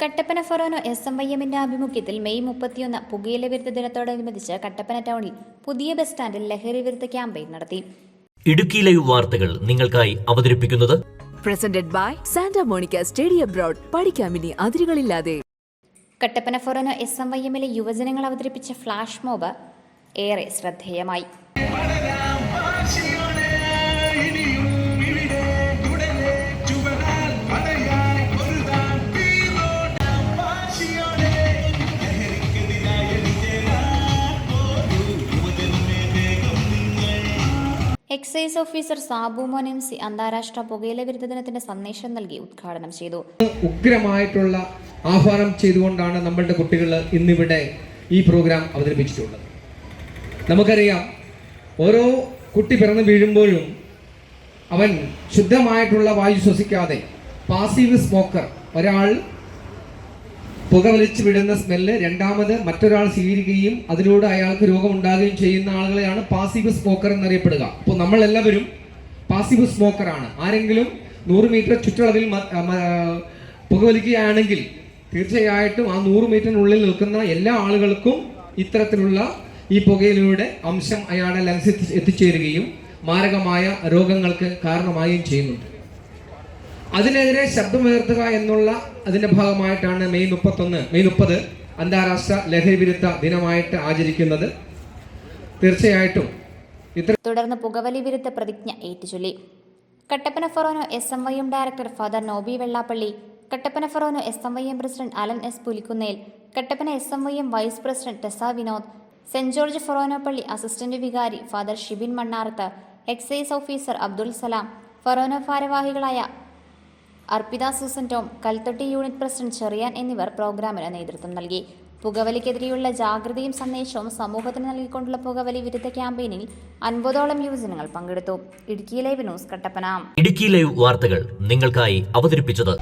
Kattappana Forane S M Y എമ്മിന്റെ ആഭിമുഖ്യത്തിൽ May മുപ്പത്തിയൊന്ന് പുകയില വിരുദ്ധ ദിനത്തോടനുബന്ധിച്ച് കട്ടപ്പന ടൗണിൽ പുതിയ ബസ് സ്റ്റാൻഡിൽ ലഹരി വിരുദ്ധ ക്യാമ്പയിൻ നടത്തി. ഇടുക്കി ലൈവ് വാർത്തകൾ നിങ്ങൾക്കായി അവതരിപ്പിക്കുന്നത് presented by Santa Monica study abroad പഠിക്കാമിനി അതിരുകളില്ലാതെ. Kattappana Forane S M Y എമ്മിലെ യുവജനങ്ങൾ അവതരിപ്പിച്ച ഫ്ലാഷ് മോബ് ഏറെ ശ്രദ്ധേയമായി. എക്സൈസ് ഓഫീസർ സാബു മോൻ എം സി അന്താരാഷ്ട്ര പുകയില വിരുദ്ധ ദിനത്തിന്റെ സന്ദേശം നൽകി ഉദ്ഘാടനം ചെയ്തു. ഉഗ്രമായിട്ടുള്ള ആഹ്വാനം ചെയ്തുകൊണ്ടാണ് നമ്മളുടെ കുട്ടികൾ ഇന്നിവിടെ ഈ പ്രോഗ്രാം അവതരിപ്പിച്ചിട്ടുള്ളത്. നമുക്കറിയാം ഓരോ കുട്ടി പിറന്നു വീഴുമ്പോഴും അവൻ ശുദ്ധമായിട്ടുള്ള വായു ശ്വസിക്കാതെ പാസീവ് സ്മോക്കർ ഒരാൾ പുകവലിച്ച് വിടുന്ന സ്മെല്ല് രണ്ടാമത് മറ്റൊരാൾ സ്വീകരിക്കുകയും അതിലൂടെ അയാൾക്ക് രോഗമുണ്ടാകുകയും ചെയ്യുന്ന ആളുകളെയാണ് പാസീവ് സ്മോക്കർ എന്നറിയപ്പെടുക. അപ്പോൾ നമ്മൾ എല്ലാവരും പാസീവ് സ്മോക്കറാണ്. ആരെങ്കിലും നൂറ് മീറ്റർ ചുറ്റളവിൽ പുക വലിക്കുകയാണെങ്കിൽ തീർച്ചയായിട്ടും ആ നൂറ് മീറ്ററിനുള്ളിൽ നിൽക്കുന്ന എല്ലാ ആളുകൾക്കും ഇത്തരത്തിലുള്ള ഈ പുകയിലൂടെ അംശം അയാളുടെ ലങ്സ് എത്തി എത്തിച്ചേരുകയും മാരകമായ രോഗങ്ങൾക്ക് കാരണമാവുകയും ചെയ്യുന്നുണ്ട്. അതിനെതിരെ ശബ്ദമുയർത്തുക എന്നുള്ള അതിന്റെ ഭാഗമായിട്ടാണ് മെയ് മുപ്പത്തൊന്ന് മെയ് മുപ്പത് അന്താരാഷ്ട്ര ലഹരി വിരുദ്ധ ദിനമായിട്ട് ആചരിക്കുന്നത്. തീർച്ചയായിട്ടും തുടർന്ന് പുകവലി വിരുദ്ധ പ്രതിജ്ഞ ഏറ്റുചൊല്ലി. Kattappana Forane S M Y M director father Nobi Vellappally Kattappana Forane S M Y M president Alan S Pulikkunnel Kattappana S M Y M vice president Tessa Vinod Saint George Forane പള്ളി assistant വികാരി father Shibin Mannarth excise officer Abdul Salam Forane ഭാരവാഹികളായ Arpitha Susan Tom Kalthotti unit president Cherian എന്നിവർ പ്രോഗ്രാമിന് നേതൃത്വം നൽകി. പുകവലിക്കെതിരെയുള്ള ജാഗ്രതയും സന്ദേശവും സമൂഹത്തിന് നൽകിക്കൊണ്ടുള്ള പുകവലി വിരുദ്ധ ക്യാമ്പയിനിൽ അൻപതോളം യുവജനങ്ങൾ പങ്കെടുത്തു. Idukki live news Kattappana. Idukki live വാർത്തകൾ നിങ്ങൾക്കായി അവതരിപ്പിച്ചത്